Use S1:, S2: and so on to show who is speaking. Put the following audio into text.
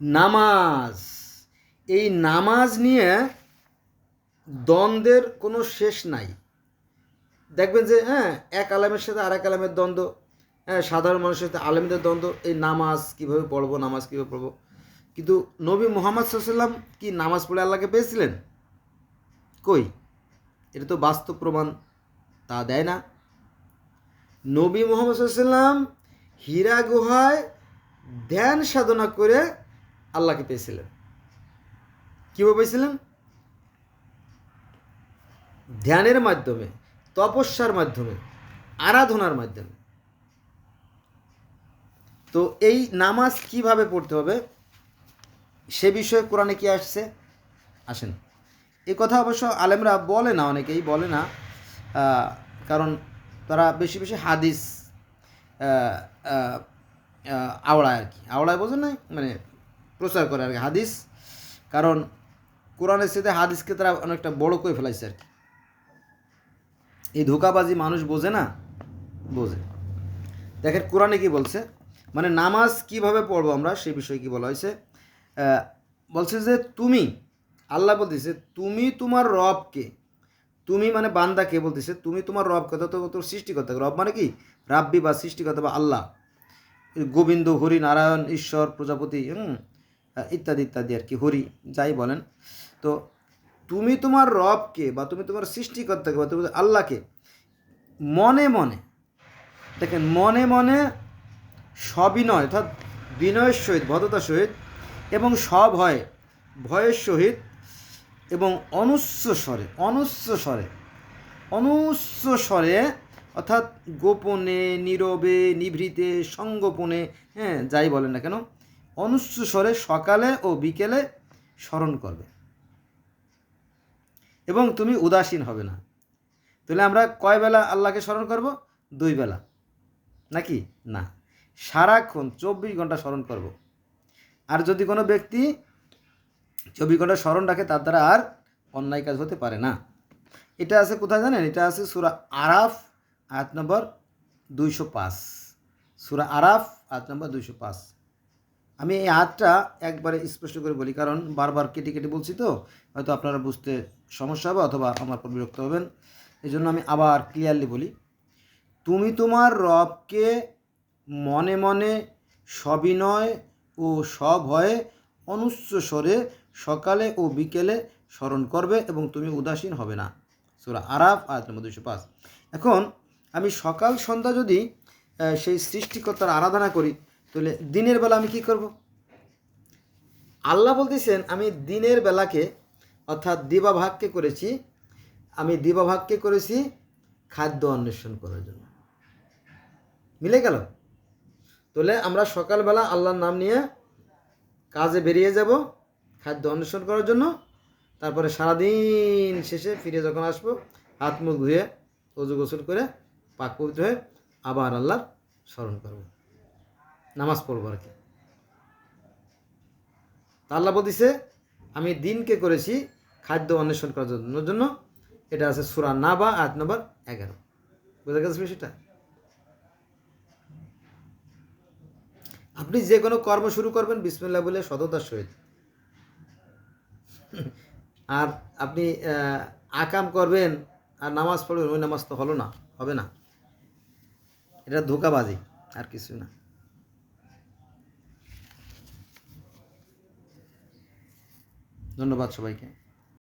S1: নামাজ। এই নামাজ নিয়ে দ্বন্দ্বের কোনো শেষ নাই। দেখবেন যে হ্যাঁ এক আলামের সাথে আর এক আলামের দ্বন্দ্ব হ্যাঁ সাধারণ মানুষের সাথে আলেমদের দ্বন্দ্ব, এই নামাজ কীভাবে পড়ব, নামাজ কীভাবে পড়ব। কিন্তু নবী মোহাম্মদ সাল্লাম কি নামাজ পড়ে আল্লাহকে পেয়েছিলেন? কই? এটা তো বাস্তব প্রমাণ, তা দেয় না। নবী মোহাম্মদ সাল্লাম হীরা গুহায় ধ্যান সাধনা করে আল্লাহকে পেয়েছিলেন। কীভাবে পেয়েছিলেন? ধ্যানের মাধ্যমে, তপস্যার মাধ্যমে, আরাধনার মাধ্যমে। তো এই নামাজ কীভাবে পড়তে হবে, সে বিষয়ে কোরআনে কি আসছে? আসেন। এই কথা অবশ্য আলেমরা বলে না, অনেকেই বলে না কারণ তারা বেশি বেশি হাদিস আওড়ায় আর কি। আওড়ায় বোঝেন না মানে প্রচার করে আর কি, হাদিস। কারণ কোরআনের সাথে হাদিসকে তারা অনেকটা বড় করে ফেলাইছে আর কি। এই ধোকাবাজি মানুষ বোঝে না? বোঝে। দেখেন, কোরআনে কি বলছে? মানে নামাজ কীভাবে পড়ব আমরা সেই বিষয়ে কি বলা হয়েছে? বলছে যে তুমি, আল্লাহ বলতেছে, তুমি তোমার রবকে, তুমি মানে বান্দাকে বলতেছে, তুমি তোমার রবকে তো তোর সৃষ্টিকর্তা। রব মানে কি? রাব্বি বা সৃষ্টিকর্তা বা আল্লাহ। গোবিন্দ হরি নারায়ণ ঈশ্বর, প্রজাপতি, হুম? ইত্যাদি ইত্যাদি আর কি, হরি, যাই বলেন। তো তুমি তোমার রবকে বা তুমি তোমার সৃষ্টিকর্তাকে বা তুমি আল্লাহকে মনে মনে, দেখেন মনে মনে সবিনয় অর্থাৎ বিনয়ের সহিত, ভদ্রতার সহিত এবং সব হয় ভয়ের সহিত এবং অনুচ্চ স্বরে অনুচ্চ স্বরে অনুচ্চ স্বরে অর্থাৎ গোপনে, নীরবে, নিভৃতে, সঙ্গোপনে হ্যাঁ যাই বলেন না কেন অনুচ্চ স্বরে সকালে ও বিকেলে স্মরণ করবে। এবং তুমি উদাসীন হবে না। তাহলে আমরা কয় বেলা আল্লাহকে স্মরণ করব? দুই বেলা। নাকি? না। সারাক্ষণ চব্বিশ ঘণ্টা স্মরণ করব। আর যদি কোনো ব্যক্তি চব্বিশ ঘণ্টা স্মরণ রাখে, তার দ্বারা আর অন্যায় কাজ হতে পারে না। এটা আছে কোথায় জানেন? এটা আছে সুরা আরাফ, আয়াত নম্বর দুইশো পাঁচ। সুরা আরাফ, আয়াত নম্বর দুইশো পাঁচ। আমি এই আয়াতটা একবারে স্পষ্ট করে বলি, কারণ বারবার কেটে কেটে বলছি তো, হয়তো আপনারা বুঝতে সমস্যা হবে অথবা আমার পর বিরক্ত হবেন। এই জন্য আমি আবার ক্লিয়ারলি বলি, তুমি তোমার রবকে মনে মনে সবিনয় ও সভয়ে অনুচ্চ স্বরে সকালে ও বিকেলে স্মরণ করবে এবং তুমি উদাসীন হবে না। সুরা আরাফ আয়াত নম্বর দুশো পাঁচ। এখন আমি সকাল সন্ধ্যা যদি সেই সৃষ্টিকর্তার আরাধনা করি তাহলে দিনের বেলা আমি কি করব? আল্লাহ বলতেছেন, আমি দিনের বেলাকে, অর্থাৎ দিবাভাগকে করেছি, আমি দিবাভাগকে করেছি খাদ্য অন্বেষণ করার জন্য। মিলে গেল? তাহলে আমরা সকালবেলা আল্লাহর নাম নিয়ে কাজে বেরিয়ে যাব খাদ্য অন্বেষণ করার জন্য। তারপরে সারাদিন শেষে ফিরে যখন আসব, হাত মুখ ধুয়ে অজু গোসল করে পাক পবিত্র হয়ে আবার আল্লাহর স্মরণ করব। নামাজ পড়ব আর কি। আল্লাহ বলতেছে, আমি দিনকে করেছি খাদ্য অন্বেষণ করার জন্য। এটা আছে সুরা নাবা আট নম্বর এগারো। বুঝা গেছে বিষয়টা? আপনি যে কোনো কর্ম শুরু করবেন, বিসমিল্লাহ বলে সততার সহিত। আর আপনি আকাম করবেন আর নামাজ পড়বেন, ওই নামাজ তো হলো না, হবে না। এটা ধোকাবাজি, আর কিছু না। ধন্যবাদ সবাইকে।